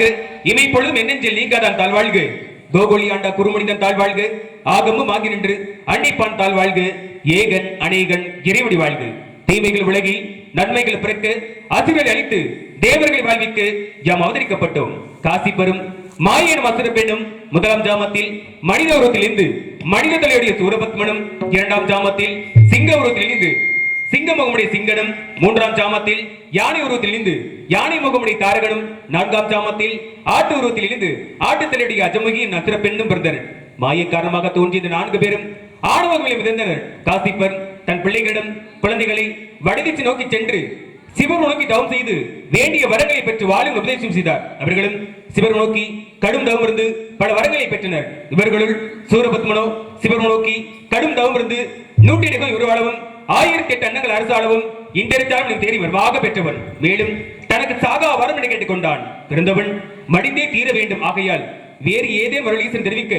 தாழ்வாழ்க. தாள் வாழ்க இமை பொழுதும் என்னெஞ்சில் நீங்காதான் தாழ்வாழ்க. கோகுலி ஆண்டா குருமனிதன் தாழ்வாழ்க. ஆகமும் ஆகி நின்று அன்னிப்பான் தாழ்வாழ்க. ஏகன் அநேகன் இறைவடி வாழ்க. தீமைகள் விலகி நன்மைகள் பிறக்க அசுரல் அழித்து தேவர்கள் வாழ்விக்கு யாம் அவதரிக்கப்பட்டோம். காசி பெறும் மாயன் வசர பெண்ணும் முதலாம் ஜாமத்தில் மனித உருவத்தில் இருந்து மனித தலையுடைய சூரபத்மனும் இரண்டாம் ஜாமத்தில் சிங்க உருவத்தில் இருந்து சிங்க முகமுடைய சிங்கனும் மூன்றாம் ஜாமத்தில் யானை உருவத்தில் இருந்து யானை முகமுடைய தாரகனும் நான்காம் ஜாமத்தில் ஆட்டு உருவத்தில் இருந்து ஆட்டு தலையுடைய அஜமுகியின் நத்திர பெண்ணும் பிறந்தனர். மாய காரணமாக தோன்றிய இந்த நான்கு பேரும் ஆணவங்களை மிதந்தனர். காசிப்பர் தன் பிள்ளைகளிடம் குழந்தைகளை வடிதிச்சு நோக்கி சென்று சிவர் நோக்கி தவம் செய்து வேண்டிய வரங்களை பெற்று வாழும் உபதேசம் செய்தார். அவர்களும் சிவர் நோக்கி கடும் தவம் இருந்து பல வரங்களை பெற்றனர். இவர்களுள் சூரபத்மனோ சிவர் நோக்கி கடும் தவம் இருந்து நூற்றி நிகழ் உருவாளவும் ஆயிரத்தி எட்டு அன்னங்கள் அரசாளவும் இன்றெடுத்தாலும் தேடி வருவாக பெற்றவன். மேலும் தனக்கு சாகா வரம் என கேட்டுக்கொண்டான். பிறந்தவன் மடிந்தே தீர வேண்டும். ஆகையால் வேறு ஏதே முரளீசன் தெரிவிக்க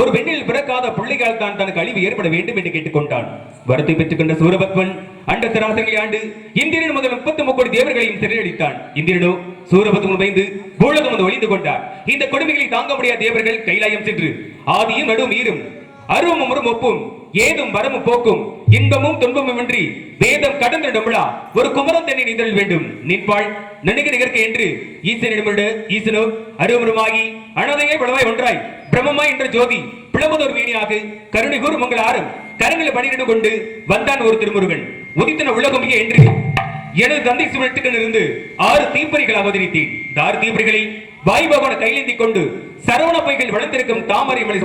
ஒரு பெண்ணில் பிறக்காத பிள்ளைகள் தான் தனக்கு அழிவு ஏற்பட வேண்டும் என்று கேட்டுக்கொண்டான். வரத்தை பெற்றுக் கொண்ட சூரபத்மன் அண்ட சராசங்களை ஆண்டு இந்திரன் முதல் முப்பத்தி கோடி தேவர்களையும் சிறையடித்தான். இந்திரனோ சூரபத்மன் பயந்து பூலகம் வந்து ஒளிந்து கொண்டார். இந்த கொடுமைகளை தாங்க முடியாத தேவர்கள் கைலாயம் சென்று ஆதியும் நடுவும் ஈரும் அருவமும் ஒப்பும் ஏதும் வரமும் போக்கும் இன்பமும் துன்பமும் இன்றி வேதம் கடந்த நம்மளா ஒரு குமரன் தண்ணி நிதழ் வேண்டும். நின்பாள் நினைக்க நிகர்க்க என்று ஈசனிடமிட ஈசனோ அருவமுருமாகி அனதையே பலவாய் ஒன்றாய் பிரம்மமாய் என்ற ஜோதி பிளவதொரு வீணியாக கருணை கூறு மங்கள ஆறும் கரங்களை பணியிட்டு கொண்டு வந்தான் ஒரு திருமுருகன். உதித்தன உலகமிக என்று எனது தந்தை சிவனத்துக்கு இருந்து ஆறு தீப்பறிகள் அவதரித்தேன் இந்த ஆறு தீப்பறிகளை வாய்பகவன கையேந்தி கொண்டு சரவண பைகள் வளர்ந்திருக்கும் தாமரை மலை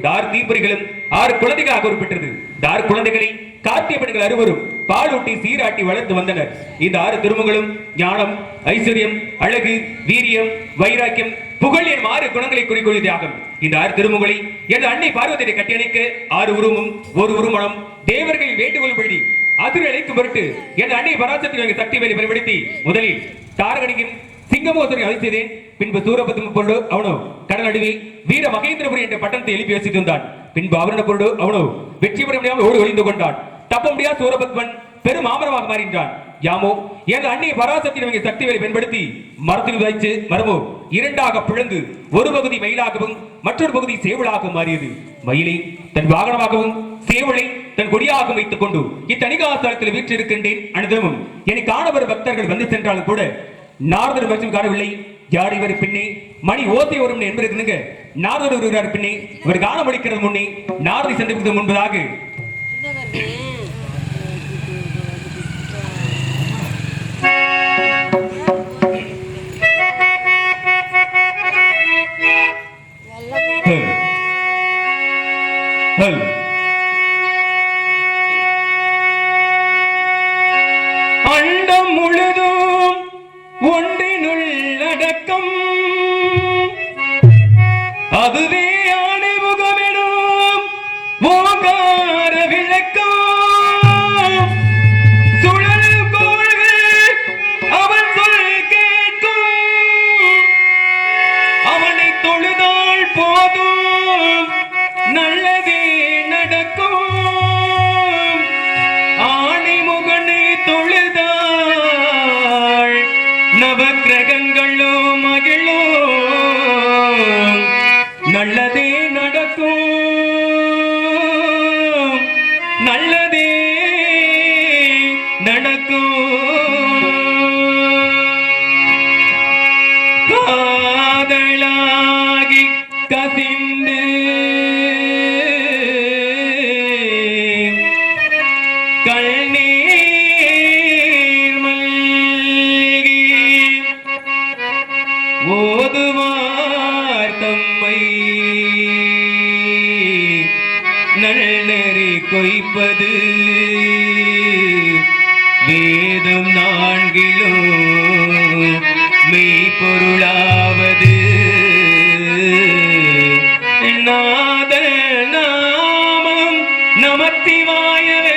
தார் தீப்பறிகளும் ஆறு குழந்தைகளாக குறிப்பிட்டது தார் குழந்தைகளை காத்திய பெண்கள் அறுவரும் பாலூட்டி சீராட்டி வளர்த்து வந்தனர். இந்த ஆறு திருமங்களும் ஞானம் ஐஸ்வர்யம் அழகு வீரியம் வைராக்கியம் புகழ் என் ஆறு குணங்களை குறிக்கொள்வதாகும் இந்த ஆறு திருமுகளை எனது அன்னை பார்வதியை கட்டியணைக்க ஆறு உருவமும் ஒரு உருமணம் தேவர்கள் வேண்டுகோள்படி அதிர் அழைக்கும் பொருட்டு எனது அன்னை பராசத்தில் சக்தி வேலை பயன்படுத்தி முதலில் தாரகணியின் சிங்கமோசரை அழித்ததேன் பின்பு சூரபத்ம பொருடு அவனோ கடல் நடுவில் வீர மகேந்திரபுரி என்ற பட்டணத்தை எழுப்பி வசித்திருந்தான் வந்தான். பின்பு அவரண பொருடு அவனோ வெற்றி பெற முடியாமல் ஓடி ஒளிந்து கொண்டான். தப்ப முடியாத சூரபத்மன் பெரும் ஆமரமாக மாறின்றான். யாமோ எனது அன்னை பராசக்தி சக்திகளை பயன்படுத்தி மரத்தில் வைத்து மரமோ இரண்டாக பிளந்து ஒரு பகுதி மயிலாகவும் மற்றொரு பகுதி சேவலாகவும் மாறியது. மயிலை தன் வாகனமாகவும் சேவலை தன் கொடியாகவும் வைத்துக் கொண்டு இத்தணிகாசலத்தில் வீற்றிருக்கின்றேன் அனுதமும் என்னை காணவர் பக்தர்கள் வந்து சென்றாலும் கூட நாரதர் மற்றும் காணவில்லை. யார் இவர் பின்னே? மணி ஓசை வரும் என்பதற்கு நாரதர் வருகிறார் பின்னே. இவர் காண முடிக்கிறது முன்னே நாரதை சந்திப்பது முன்பதாக. அண்டம் அதுவே நல்லதே நடக்கும். நமத்திவாயவே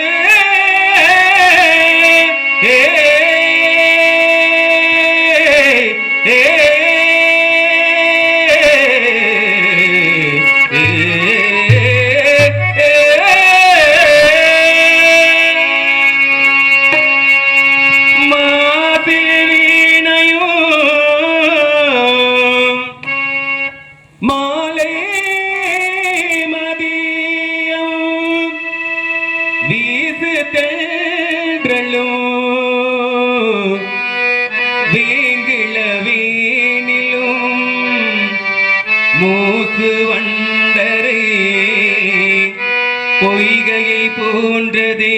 பொய்கையை போன்றதே.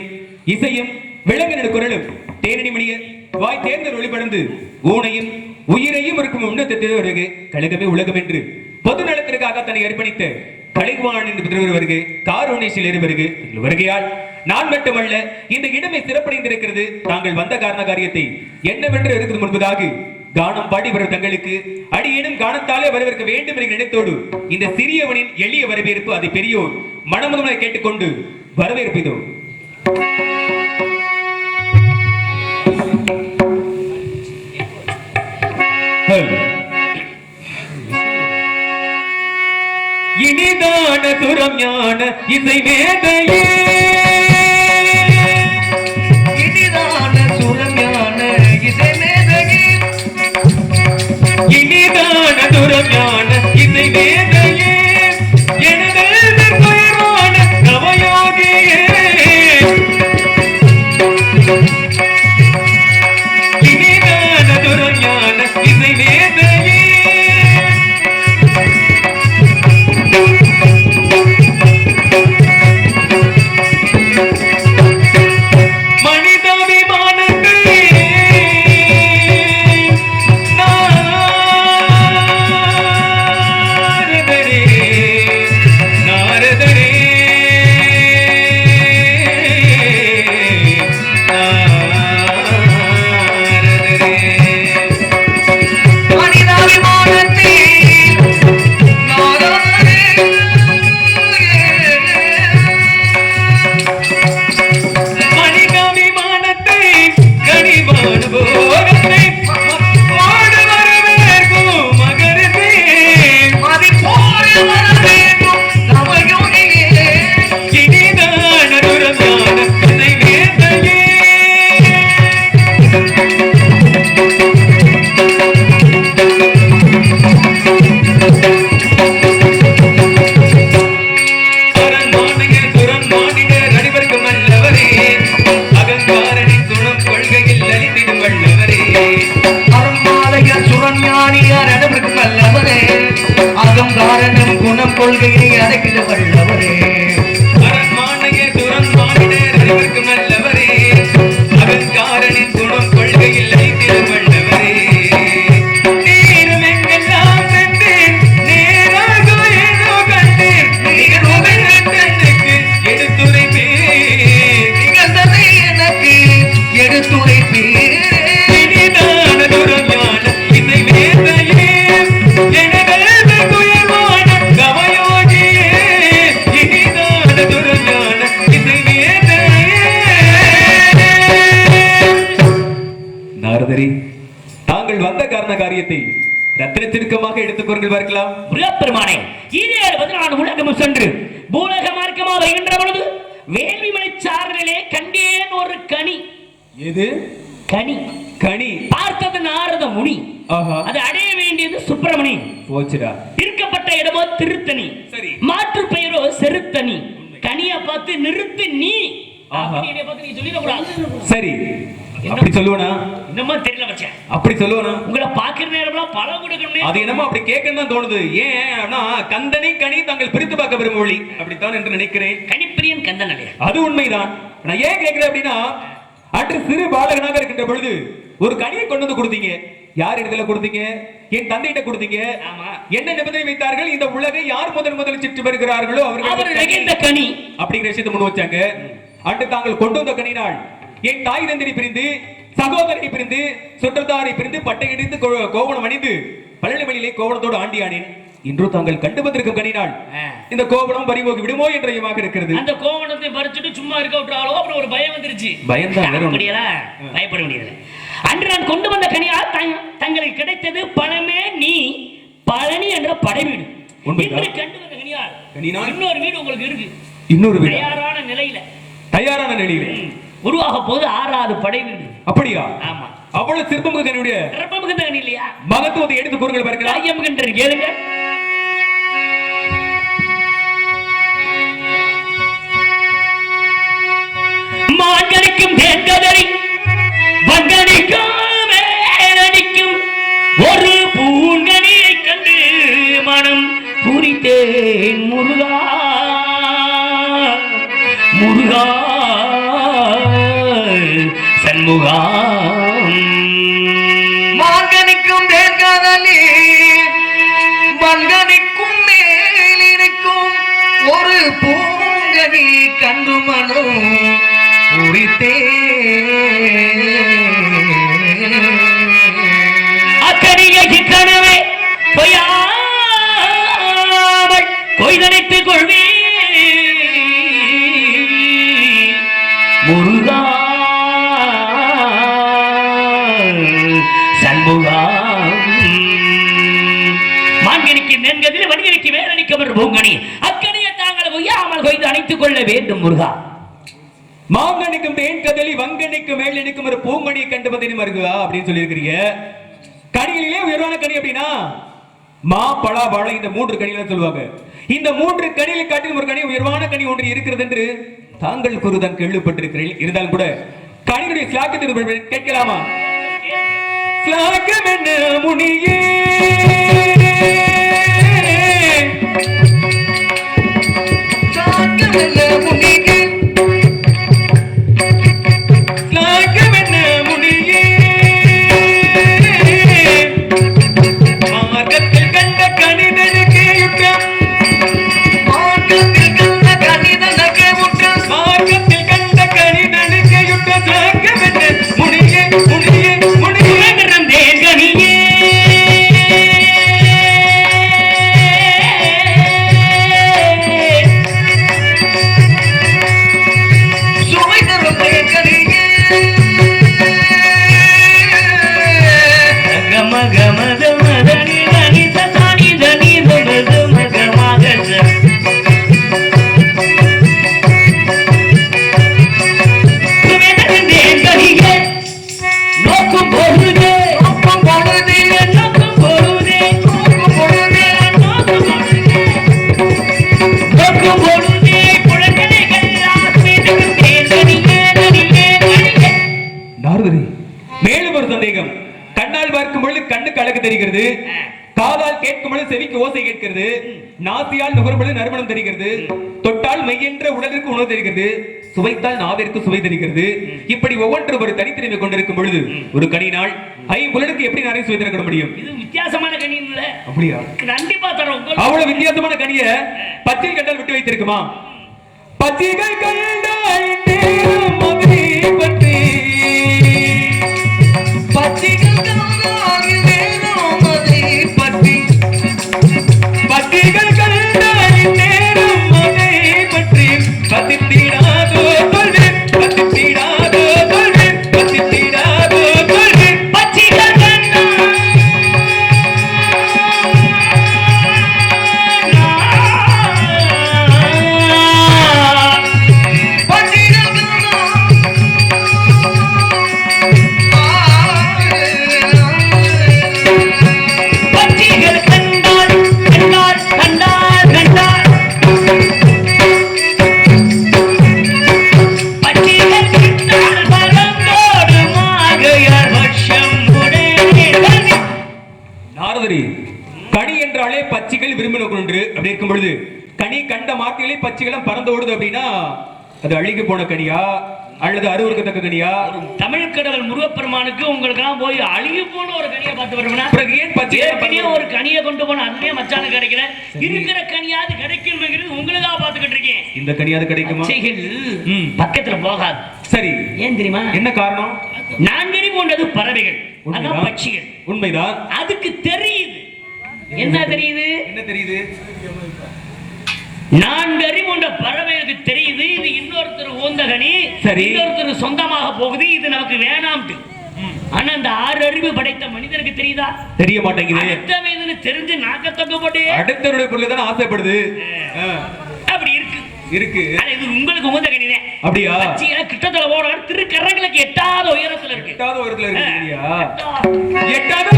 வீணையும் இசையும் விலங்கின குரலும் தேனி மணிய வாய் தேர்ந்தல் ஒளிபடந்து ஊனையும் உயிரையும் இருக்கும் உன்னதத்தில் வருக கழகமே உலகம் என்று பொது நலத்திற்காக தன்னை அர்ப்பணித்த கலைவாணன் என்று திருவர் வருக காரோனேசில் ஏறி வருகையால் நான் மட்டுமல்ல இந்த இடமே சிறப்படைந்திருக்கிறது. தாங்கள் வந்த காரண காரியத்தை என்னவென்று இருக்கிறது முன்பதாக கானம் பாடி வரும் தங்களுக்கு அடியேனும் கானத்தாலே வரவேற்க வேண்டும் என்ற நினைத்தோடு இந்த சிறியவனின் எளிய வரவேற்பு அதை பெரியோர் மனமுதலை கேட்டுக்கொண்டு வரவேற்பு இதோ. இனிதான துரம் ஞான இசை மேதையே. காரியத்தை ரத்தின திருக்கமாக எடுத்துக்கொண்டு பார்க்கலாம். முருகப்பெருமானே ஈரேழு பதினாலு உலகமும் சென்று பூலக மார்க்கமா வருகின்ற பொழுது வேள்விமலை சாரலிலே கண்டேன் ஒரு கனி. எது? கனி. கனி. பார்த்தது நாரத முனி. அது அடைய வேண்டியது சுப்பிரமணி. போச்சுடா. இருக்கப்பட்ட இடமோ திருத்தணி. சரி. மாற்று பெயரோ செருத்தணி. கனிய பார்த்து நிறுத்து நீ சொல்லிடக்கூடாது. சரி. அப்படி சொல்லுவனா? இன்னமும் தெரியல மச்சான் அப்படி சொல்லுவனா? உங்களை பாக்குற நேரம்லாம் பழம் கொடுக்கணும். அது என்னமோ அப்படி கேட்கணும் தான் தோணுது. ஏன் அப்படின்னா கந்தனை கனி தாங்கள் பிரித்து பார்க்க விரும்ப மொழி அப்படித்தான் என்று நினைக்கிறேன். கனிப்பிரியன் கந்தன் இல்லையா அது உண்மைதான். நான் ஏன் கேட்கிறேன் அப்படின்னா அன்று சிறு பாலகனாக இருக்கின்ற பொழுது ஒரு கனியை கொண்டு வந்து கொடுத்தீங்க. யார் இடத்துல கொடுத்தீங்க? என் தந்தையிட்ட கொடுத்தீங்க. ஆமா. என்ன நிபந்தனை வைத்தார்கள்? இந்த உலகை யார் முதன் முதலில் சுற்றி வருகிறார்களோ அவர் அவர்கள் அப்படிங்கிற விஷயத்தை முன் வச்சாங்க. அன்று தாங்கள் கொண்டு வந்த கனினால் என் தாய் தந்திரி பிரிந்து சகோதரனை பிரிந்து சுற்றத்தாரை பிரிந்து பட்டை இடித்து கோ- கோவணம் அணிந்து பழனிமலையிலே கோவணத்தோடு ஆண்டியானேன் இன்று தாங்கள் கண்டு வந்திருக்கும் கனினால் ஆ. இந்த கோவணம் பறிபோகி விடுமோ என்ற ஐயமாக இருக்கிறது. அந்த கோவணத்தை பறிச்சுட்டு சும்மா இருக்க விட்டுறாளோ அப்புறம் ஒரு பயம் வந்துருச்சு. ஒண்ணும். அப்படியா பயப்பட முடியாது அன்று நான் கொண்டு வந்த கனியால் தங்- தங்களுக்கு கிடைத்தது பழமே நீ பழனி என்ற படைவீடு உண்மைதான். இன்று கண்டு வந்த கனியால்? இன்னொரு வீடு உங்களுக்கு இருக்கு. இன்னொரு வீடு? தயாரான நிலையில. தயாரான நிலையிலே. உருவாக போது ஆறாவது படை அப்படியா? ஆமா. அவ்வளவு மிகுந்த கனி இல்லையா? மகத்துவத்தை எடுத்து கூறுங்கள் பார்க்கலாம் ஐயமுகின்ற கேளுங்க. மாங்கனிக்கும் தேங்கதறி வங்கனிக்கும் மேலடிக்கும். ஒரு பூங்கனியை கண்டு மனம் பூரித்தேன் முருகா. முருகா சண்முகா மாங்கனிக்கும் தேங்காதலி மங்கனிக்கும் மேலிருக்கும் ஒரு பூங்கனி கண்டு மனம் உரித்தே பூங்கனி அக்கடியை தாங்கள் பொய்யாமல் கொய்து அணைத்துக் கொள்ள வேண்டும் முருகா. மாங்கனிக்கும் தேன் கதலி வங்கனிக்கும் மேல் நிற்கும் ஒரு பூங்கனியை கண்டு வந்தேன் மருகுதா அப்படின்னு சொல்லியிருக்கிறீங்க. கனிகளிலே உயர்வான கனி அப்படின்னா மா பலா வாழை இந்த மூன்று கனிகளை சொல்லுவாங்க. இந்த மூன்று கனிகளை காட்டிலும் ஒரு கனி உயர்வான கனி ஒன்று இருக்கிறது என்று தாங்கள் கூறுதான் கேள்விப்பட்டிருக்கிறேன் இருந்தாலும் கூட கனியுடைய சிலாக்கத்தை கேட்கலாமா? என்ன முனியே? లేవు నీకే நோக்கும் பொழுதே செவிக்கு ஓசை கேட்கிறது. நாசியால் நுகரும் பொழுது நறுமணம் தெரிகிறது. தொட்டால் மெய்யென்ற உடலிற்கு உணவு தெரிகிறது. சுவைத்தால் நாவிற்கு சுவை தெரிகிறது. இப்படி ஒவ்வொன்றும் ஒரு தனித்திறமை கொண்டிருக்கும் பொழுது ஒரு கனியினால் ஐம்புலனுக்கு எப்படி நிறைய சுவை தர முடியும்? இது வித்தியாசமான கனி இல்ல. அப்படியா? கண்டிப்பா தரோம். அவ்வளவு வித்தியாசமான கனிய பச்சை கண்டால் விட்டு வைத்திருக்குமா? பச்சைகள் கண்டால் பற்றி. பச்சிகள் கனி என்றாலே பச்சைகள் விரும்பின கொண்டு அப்படி இருக்கும் பொழுது கனி கண்ட மாத்திலே பச்சைகளும் பறந்து ஓடுது அப்படின்னா அது அழுகி போன கனியா? அல்லது அருவருக்கத்தக்க கனியா? தமிழ் கடவுள் முருகப்பெருமானுக்கு உங்களுக்கெல்லாம் போய் அழுகி போன ஒரு கனியை பார்த்து பிறகு ஏன் பச்சை ஏற்கனவே ஒரு கனியை கொண்டு போன அதுவே மச்சானுக்கு கிடைக்கல? இருக்கிற கனியாவது கிடைக்கணுங்கிறது உங்களுக்காக பார்த்துக்கிட்டு இருக்கேன். இந்த கனியாவது கிடைக்குமா. பக்கத்துல போகாது. சரி. ஏன் தெரியுமா? என்ன காரணம்? நான்கறி போன்றது பறவைகள். பட்சிகள். உண்மைதான். அதுக்கு தெரியுது என்ன தெரியுது? என்ன தெரியுது? நான்கறி போன்ற பறவைகளுக்கு தெரியுது. இது இன்னொருத்தர் ஓந்தகனி சரி. இன்னொருத்தர் சொந்தமாக போகுது. இது நமக்கு வேணாம்ட்டு. ஆனா அந்த ஆறு அறிவு படைத்த மனிதனுக்கு தெரியுதா? தெரிய மாட்டேங்குது. அடுத்த தெரிஞ்சு நாக்க தொங்க போட்டு. அடுத்தவருடைய பொருள் தானே ஆசைப்படுது. அப்படி இருக்கு. இருக்கு. இது உங்களுக்கு உந்த கணிதே அப்படியா கிட்டத்துல போன திருக்கரங்களுக்கு எட்டாத உயரத்துல இருக்கு. எட்டாவது ஒரு இருக்கு. எட்டாவது எட்டாவது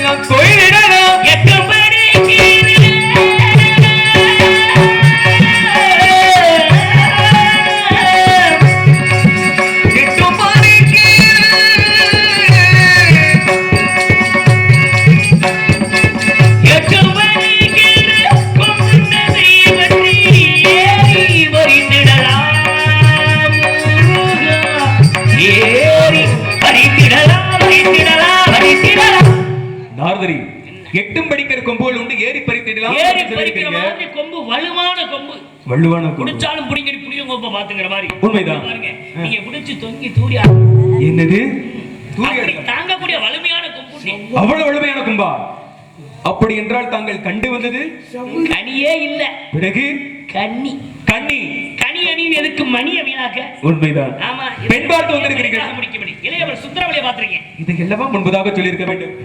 கொய்திடலாம் கொய்திடலாம் வள்ளுவான. குடிச்சாலும் புடிங்கடி புளிய கொம்ப பாத்துங்கிற மாதிரி. உண்மைதான். பாருங்க நீங்க பிடிச்சு தொங்கி என்னது? தூரி அடிக்கலாம். தாங்கக்கூடிய வலிமையான கொம்பு அவ்வளவு வலிமையான கொம்பா? அப்படி என்றால் தாங்கள் கண்டு வந்தது? கனியே இல்ல. பிறகு? கன்னி. கண்ணி கனி அணி எதுக்கு மணி வீணாக்க உண்மைதான். ஆமா பெண் பார்த்து வந்திருக்கிறீர்கள். முடிக்கப்படி இளையவர் சுந்தரவழியை பாத்திருக்கேன் இதை எல்லாம் முன்பதாக சொல்லியிருக்க வேண்டும்.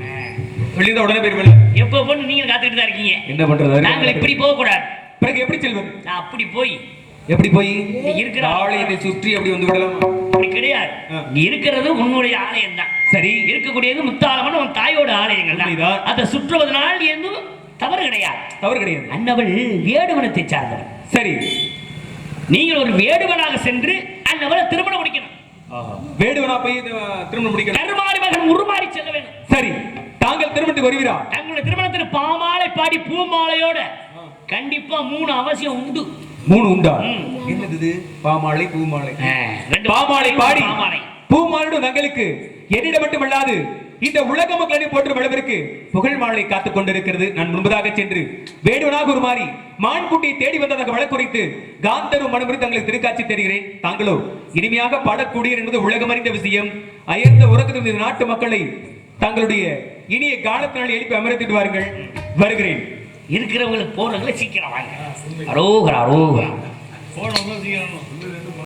சொல்லியிருந்தா உடனே போயிருவேன் எப்ப பொண்ணு நீங்க காத்துக்கிட்டு தான் இருக்கீங்க. என்ன பண்றது? நாங்கள் இப்படி போக கூடாது பிறகு எப்படி செல்வது? நான் அப்படி போய் எப்படி போய்? இருக்கிற ஆலயத்தை சுற்றி அப்படி வந்து விடலாமா. அப்படி கிடையாது. இருக்கிறது உன்னுடைய ஆலயம் தான் சரி. இருக்கக்கூடியது முத்தாளமன் உன் தாயோட ஆலயங்கள் தான். அதை சுற்றுவதனால் எதுவும் தவறு கிடையாது. தவறு கிடையாது. அன்னவள் வேடுவனத்தை சார்ந்தவள். சரி. நீங்கள் ஒரு வேடுவனாக சென்று அன்னவளை திருமணம் முடிக்கணும். வேடுவனா போய் திருமணம் முடிக்கணும். கருமாறி மகன் உருமாறி செல்ல வேண்டும். சரி. தாங்கள் திருமணத்துக்கு வருவீரா? தங்களுடைய திருமணத்தில் பாமாலை பாடி பூமாலையோட கண்டிப்பா மூணு அவசியம் உண்டு. மூணு உண்டா. என்னது? பாமாலை பூமாலை. ரெண்டு பாமாலை பாடி. பாமாலை. பூமாலுடன் தங்களுக்கு என்னிடம் மட்டுமல்லாது இந்த உலக மக்களை போற்றும் அளவிற்கு புகழ் மாலை காத்துக் கொண்டிருக்கிறது. நான் முன்பதாக சென்று வேடுவனாக ஒரு மாறி மான்குட்டியை தேடி வந்ததாக வழக்குரைத்து காந்தரும் மனமுறை தங்களுக்கு திருக்காட்சி தெரிகிறேன். தாங்களோ இனிமையாக பாடக்கூடிய என்பது உலகம் அறிந்த விஷயம். அயர்ந்த உறக்கத்தில் இந்த நாட்டு மக்களை தங்களுடைய இனிய காலத்தினால் எழுப்பி அமர்த்திட்டு வாருங்கள். வருகிறேன். இருக்கிறவங்களுக்கு போறவங்களை சீக்கிரம் வாங்க. அரோகரா அரோகரா.